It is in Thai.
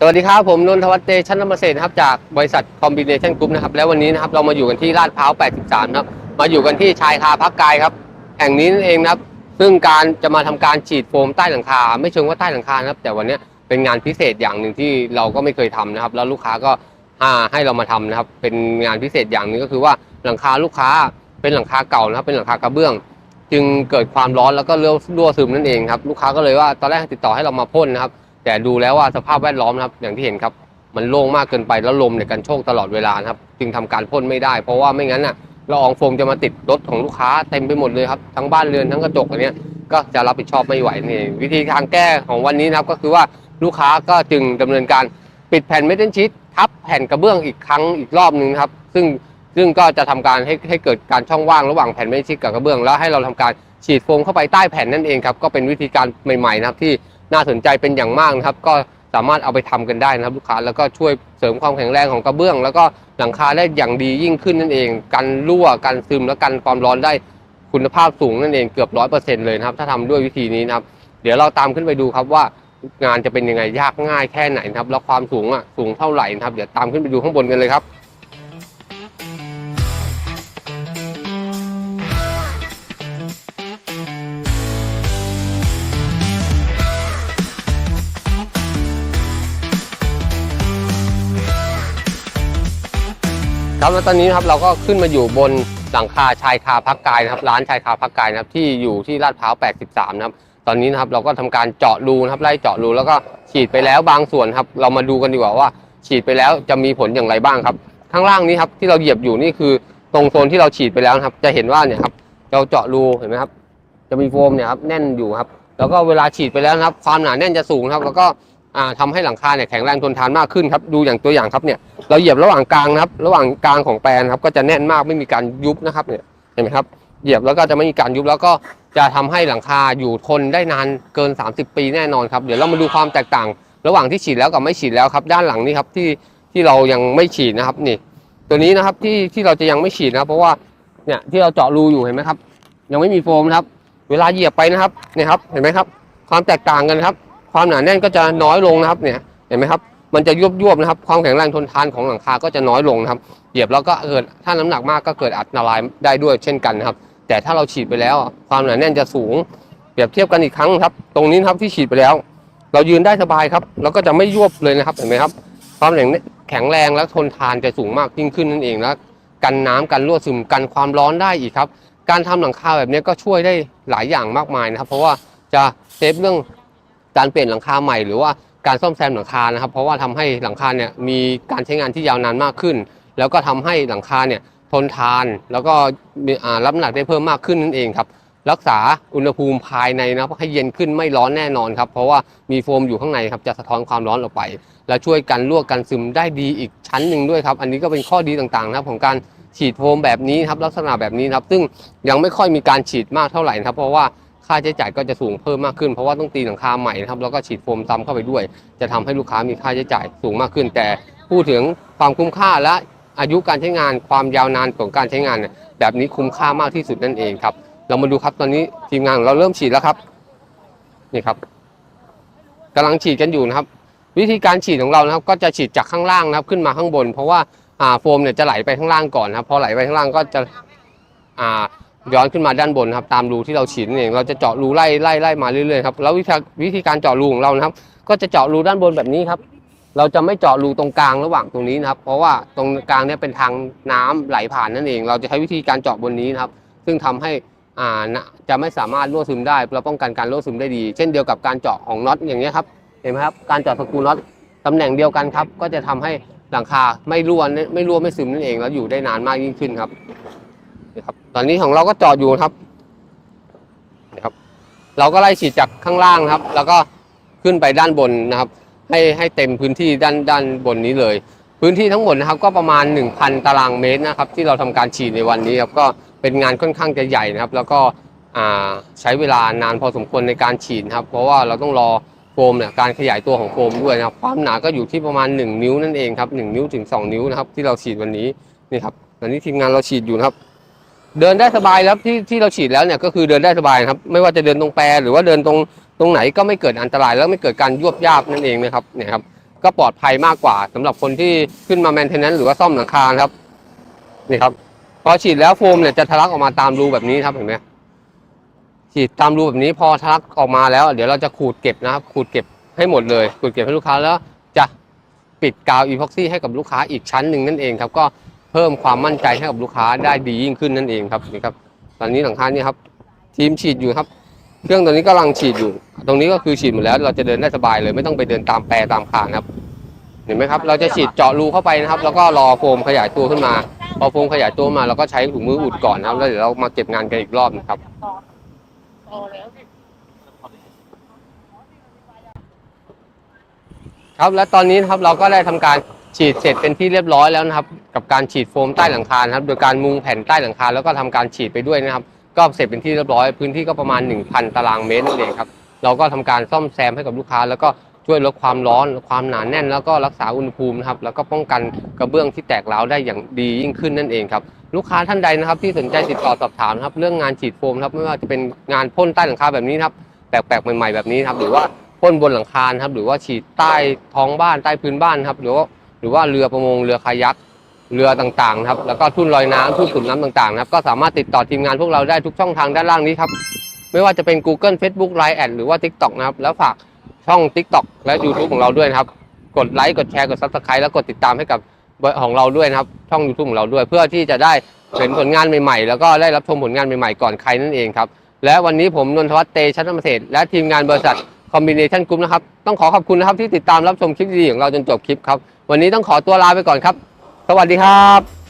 สวัสดีครับ ผมนนทวัฒน์เตชันนมเศรษฐ์นะครับจากบริษัทคอมบิเนชันกรุ๊ปนะครับ แล้ววันนี้นะครับเรามาอยู่กันที่ลาดพร้าว 83 ครับ มาอยู่กันที่ชายคาพักกายครับ แห่งนี้นั่นเองนะครับ ซึ่งการจะมาทำการฉีดโฟมใต้หลังคา ไม่เชิงว่าใต้หลังคานะครับ แต่วันนี้เป็นงานพิเศษอย่างหนึ่งที่เราก็ไม่เคยทำนะครับ แล้วลูกค้าก็าให้เรามาทำนะครับ เป็นงานพิเศษอย่างนึงก็คือว่าหลังคาลูกค้าเป็นหลังคาเก่านะครับ เป็นหลังคากระเบื้อง จึงเกิดความร้อนแล้วก็รั่วรั่วซึมนั่นเองครับลูกค้าก็เลยว่าตอนแรกติดต่อให้เรามาพ่นนะครับ แต่ดูแล้วว่าสภาพแวดล้อมนะครับ อย่างที่เห็นครับ มันโล่งมากเกินไปแล้วลมเนี่ยกันโชกตลอดเวลาครับ จึงทำการพ่นไม่ได้ เพราะว่าไม่งั้นน่ะละอองโฟมจะมาติดรถของลูกค้าเต็มไปหมดเลยครับทั้งบ้านเรือนทั้งกระจกอันเนี้ยก็จะรับผิดชอบไม่ไหวนี่วิธีทางแก้ของวันนี้นะครับก็คือว่าลูกค้าก็จึงดำเนินการปิดแผ่นเมทัลชีตทับแผ่นกระเบื้องอีกครั้งอีกรอบหนึ่งครับ ซึ่ง ซึ่งก็จะทำการให้ให้เกิดการช่องว่างระหว่างแผ่นเมทัลชีตกับกระเบื้อง แล้วให้เราทำการฉีดโฟมเข้าไปใต้แผ่นนั่นเองครับก็เป็นวิธีการใหม่ๆนะครับที่น่าสนใจเป็นอย่างมากนะครับ ก็สามารถเอาไปทำกันได้นะครับลูกค้าแล้วก็ช่วยเสริมความแข็งแรงของกระเบื้อง แล้วก็หลังคาได้อย่างดียิ่งขึ้นนั่นเอง กันรั่วกันซึมและกันความร้อนได้คุณภาพสูงนั่นเองเกือบร้อยเปอร์เซ็นต์เลยนะครับถ้าทำด้วยวิธีนี้นะครับ เดี๋ยวเราตามขึ้นไปดูครับว่างานจะเป็นยังไงยากง่ายแค่ไหนนะครับแล้วความสูงอะสูงเท่าไหร่นะครับ เดี๋ยวตามขึ้นไปดูข้างบนกันเลยครับ ครับแล้วตอนนี้ครับเราก็ขึ้นมาอยู่บนหลังคาชายคาพักกายนะครับร้านชายคาพักกายนะครับที่อยู่ที่ลาดพร้าว 83 นะครับตอนนี้นะครับเราก็ทำการเจาะรูนะครับไล่เจาะรูแล้วก็ฉีดไปแล้วบางส่วนครับ เรามาดูกันดีกว่าว่า ฉีดไปแล้วจะมีผลอย่างไรบ้างครับ ข้างล่างนี้ครับที่เราเหยียบอยู่นี่คือตรงโซนที่เราฉีดไปแล้วครับ จะเห็นว่าเนี่ยครับเราเจาะรูเห็นไหมครับ จะมีโฟมเนี่ยครับแน่นอยู่ครับ แล้วก็เวลาฉีดไปแล้วครับ ความหนาแน่นจะสูงครับ แล้วก็ อ่าทำให้หลังคาเนี่ยแข็งแรงทนทานมากขึ้นครับดูอย่างตัวอย่างครับเนี่ยเราเหยียบระหว่างกลางนะครับ ระหว่างกลางของแปลนครับก็จะแน่นมากไม่มีการยุบนะครับเนี่ยเห็นไหมครับเหยียบแล้วก็จะไม่มีการยุบแล้วก็จะทำให้หลังคาอยู่ทนได้นานเกิน 30 ปีแน่นอนครับเดี๋ยวเรามาดูความแตกต่าง ระหว่างที่ฉีดแล้วกับไม่ฉีดแล้วครับ ด้านหลังนี้ครับที่ที่เรายังไม่ฉีดนะครับนี่ ตัวนี้นะครับที่ที่เราจะยังไม่ฉีดนะเพราะว่าเนี่ยที่เราเจาะรูอยู่เห็นไหมครับ ยังไม่มีโฟมนะครับ เวลาเหยียบไปนะครับเนี่ยครับเห็นไหมครับ ความแตกต่างกันครับ ความหนาแน่นก็จะน้อยลงนะครับเนี่ยเห็นไหมครับมันจะยุบยวบๆนะครับ ความแข็งแรงทนทานของหลังคาก็จะน้อยลงนะครับ เหยียบแล้วก็เกิดถ้าน้ำหนักมากก็เกิดอันตรายได้ด้วยเช่นกันนะครับ แต่ถ้าเราฉีดไปแล้ว ความหนาแน่นจะสูง เปรียบเทียบกันอีกครั้งครับ ตรงนี้ครับที่ฉีดไปแล้ว เรายืนได้สบายครับ แล้วก็จะไม่ยวบเลยนะครับเห็นไหมครับ ความแข็งแข็งแรงและทนทานจะสูงมากยิ่งขึ้นนั่นเองแล้วกันน้ำกันรั่วซึมกันความร้อนได้อีกครับ การทำหลังคาแบบนี้ก็ช่วยได้หลายอย่างมากมายนะครับ เพราะว่าจะเซฟเรื่อง การเปลี่ยนหลังคาใหม่หรือว่าการซ่อมแซมหลังคานะครับ เพราะว่าทำให้หลังคาเนี่ยมีการใช้งานที่ยาวนานมากขึ้น แล้วก็ทำให้หลังคาเนี่ยทนทานแล้วก็รับน้ำหนักได้เพิ่มมากขึ้นนั่นเองครับรักษาอุณหภูมิภายในนะครับให้เย็นขึ้นไม่ร้อนแน่นอนครับ เพราะว่ามีโฟมอยู่ข้างในครับจะสะท้อนความร้อนออกไป และช่วยกันลวกกันซึมได้ดีอีกชั้นหนึ่งด้วยครับ อันนี้ก็เป็นข้อดีต่างๆนะครับของการฉีดโฟมแบบนี้ครับลักษณะแบบนี้ครับ ซึ่งยังไม่ค่อยมีการฉีดมากเท่าไหร่นะครับ เพราะว่า ค่าใช้จ่ายก็จะสูงเพิ่มมากขึ้นเพราะว่าต้องตีหลังคาใหม่นะครับแล้วก็ฉีดโฟมซ้ำเข้าไปด้วย จะทำให้ลูกค้ามีค่าใช้จ่ายสูงมากขึ้น แต่พูดถึงความคุ้มค่าและอายุการใช้งานความยาวนานของการใช้งานเนี่ยแบบนี้คุ้มค่ามากที่สุดนั่นเองครับ เรามาดูครับตอนนี้ทีมงานเราเริ่มฉีดแล้วครับนี่ครับกำลังฉีดกันอยู่นะครับ วิธีการฉีดของเรานะครับ ก็จะฉีดจากข้างล่างนะครับขึ้นมาข้างบน เพราะว่าอ่าโฟมเนี่ยจะไหลไปข้างล่างก่อนนะครับพอไหลไปข้างล่างก็จะอ่า ย้อนขึ้นมาด้านบนครับตามรูที่เราฉีดนั่นเองเราจะเจาะรูไล่ไล่ไล่มาเรื่อยๆครับแล้ววิธีวิธีการเจาะรูของเรานะครับ ก็จะเจาะรูด้านบนแบบนี้ครับ เราจะไม่เจาะรูตรงกลางระหว่างตรงนี้นะครับ เพราะว่าตรงกลางเนี่ยเป็นทางน้ำไหลผ่านนั่นเอง เราจะใช้วิธีการเจาะบนนี้นะครับ ซึ่งทำให้อ่าจะไม่สามารถรั่วซึมได้เราป้องกันการรั่วซึมได้ดี เช่นเดียวกับการเจาะของน็อตอย่างนี้ครับเห็นไหมครับการเจาะสกรูน็อตตำแหน่งเดียวกันครับ ก็จะทำให้หลังคาไม่รั่วไม่รั่วไม่ซึมนั่นเองแล้วอยู่ได้นานมากยิ่งขึ้นครับ ตอนนี้ของเราก็จาะอยู่ครับนี่ครับ เราก็ไล่ฉีดจากข้างล่างครับ แล้วก็ขึ้นไปด้านบนนะครับ ให้ให้เต็มพื้นที่ด้านด้านบนนี้เลย พื้นที่ทั้งหมดนะครับ ก็ประมาณ 1,000 ตารางเมตรนะครับ ที่เราทำการฉีดในวันนี้ครับก็เป็นงานค่อนข้างจะใหญ่นะครับ แล้วก็ใช้เวลานานพอสมควรในการฉีดครับ เพราะว่าเราต้องรอโฟมเนี่ยการขยายตัวของโฟมด้วยนะครับ ความหนาก็อยู่ที่ประมาณ 1 นิ้วนั่นเองครับ1นิ้วถึง 2 นิ้วนะครับ ที่เราฉีดวันนี้นี่ครับตอนนี้ทีมงานเราฉีดอยู่นะครับ เดินได้สบายแล้วที่ที่เราฉีดแล้วเนี่ยก็คือเดินได้สบายครับ ไม่ว่าจะเดินตรงแปรหรือว่าเดินตรงตรงไหนก็ไม่เกิดอันตราย แล้วไม่เกิดการยวบยาบนั่นเองนะครับเนี่ยครับ ก็ปลอดภัยมากกว่าสำหรับคนที่ขึ้นมาแมนเทนแนนซ์หรือว่าซ่อมหลังคาครับนี่ครับ พอฉีดแล้วโฟมเนี่ยจะทะลักออกมาตามรูแบบนี้ครับเห็นไหมฉีดตามรูแบบนี้พอทะลักออกมาแล้ว เดี๋ยวเราจะขูดเก็บนะครับ ขูดเก็บให้หมดเลยขูดเก็บให้ลูกค้าแล้วจะปิดกาวอีพ็อกซี่ให้กับลูกค้าอีกชั้นหนึ่งนั่นเองครับก็ เพิ่มความมั่นใจให้กับลูกค้าได้ดียิ่งขึ้นนั่นเองครับนี่ครับตอนนี้หลังคานี่ครับ ทีมฉีดอยู่ครับ เครื่องตัวนี้กำลังฉีดอยู่ ตรงนี้ก็คือฉีดหมดแล้วเราจะเดินได้สบายเลย ไม่ต้องไปเดินตามแปรตามคานครับ เห็นไหมครับ เราจะฉีดเจาะรูเข้าไปนะครับ แล้วก็รอโฟมขยายตัวขึ้นมา พอโฟมขยายตัวมาเราก็ใช้ถุงมืออุดก่อนนะครับ แล้วเดี๋ยวเรามาเก็บงานกันอีกรอบนะครับครับและตอนนี้ครับเราก็ได้ทำการ ฉีดเสร็จเป็นที่เรียบร้อยแล้วนะครับ กับการฉีดโฟมใต้หลังคานะครับ โดยการมุงแผ่นใต้หลังคาแล้วก็ทำการฉีดไปด้วยนะครับ ก็เสร็จเป็นที่เรียบร้อย พื้นที่ก็ประมาณ 1,000 ตารางเมตรนั่นเองครับเราก็ทำการซ่อมแซมให้กับลูกค้า แล้วก็ช่วยลดความร้อน ความหนาแน่น แล้วก็รักษาอุณหภูมินะครับ แล้วก็ป้องกันกระเบื้องที่แตกร้าวได้อย่างดียิ่งขึ้นนั่นเองครับ ลูกค้าท่านใดนะครับ ที่สนใจติดต่อสอบถามนะครับ เรื่องงานฉีดโฟมครับ ไม่ว่าจะเป็นงานพ่นใต้หลังคาแบบนี้ครับ แปลกๆใหม่ๆแบบนี้ครับ หรือว่าพ่นบนหลังคาครับ หรือว่าฉีดใต้ท้องบ้าน ใต้พื้นบ้านครับ หรือว่า รือว่าเรือประมงเรือคายักเรือต่างๆนะครับ แล้วก็ทุ่นลอยน้ำทุ่นสูบน้ำต่างๆนะครับ ก็สามารถติดต่อทีมงานพวกเราได้ทุกช่องทางด้านล่างนี้ครับ ไม่ว่าจะเป็น Google Facebook Line แอดหรือว่า TikTok นะครับ แล้วฝากช่อง TikTok และ YouTube ของเราด้วยนะครับ กดไลค์ กดแชร์ กด Subscribe แล้วกดติดตามให้กับของเราด้วยนะครับ ช่อง YouTube ของเราด้วย เพื่อที่จะได้เห็นผลงานใหม่ๆ แล้วก็ได้รับชมผลงานใหม่ๆ ก่อนใครนั่นเองครับ และวันนี้ผมนนทวัฒน์เตชันธรรมเศษและทีมงานบริษัทคอมบิเนชันกรุ๊ปนะครับ ต้องขอขอบคุณนะครับที่ติดตามรับชมคลิปดีๆของเราจนจบคลิปครับ วันนี้ต้องขอตัวลาไปก่อนครับ สวัสดีครับ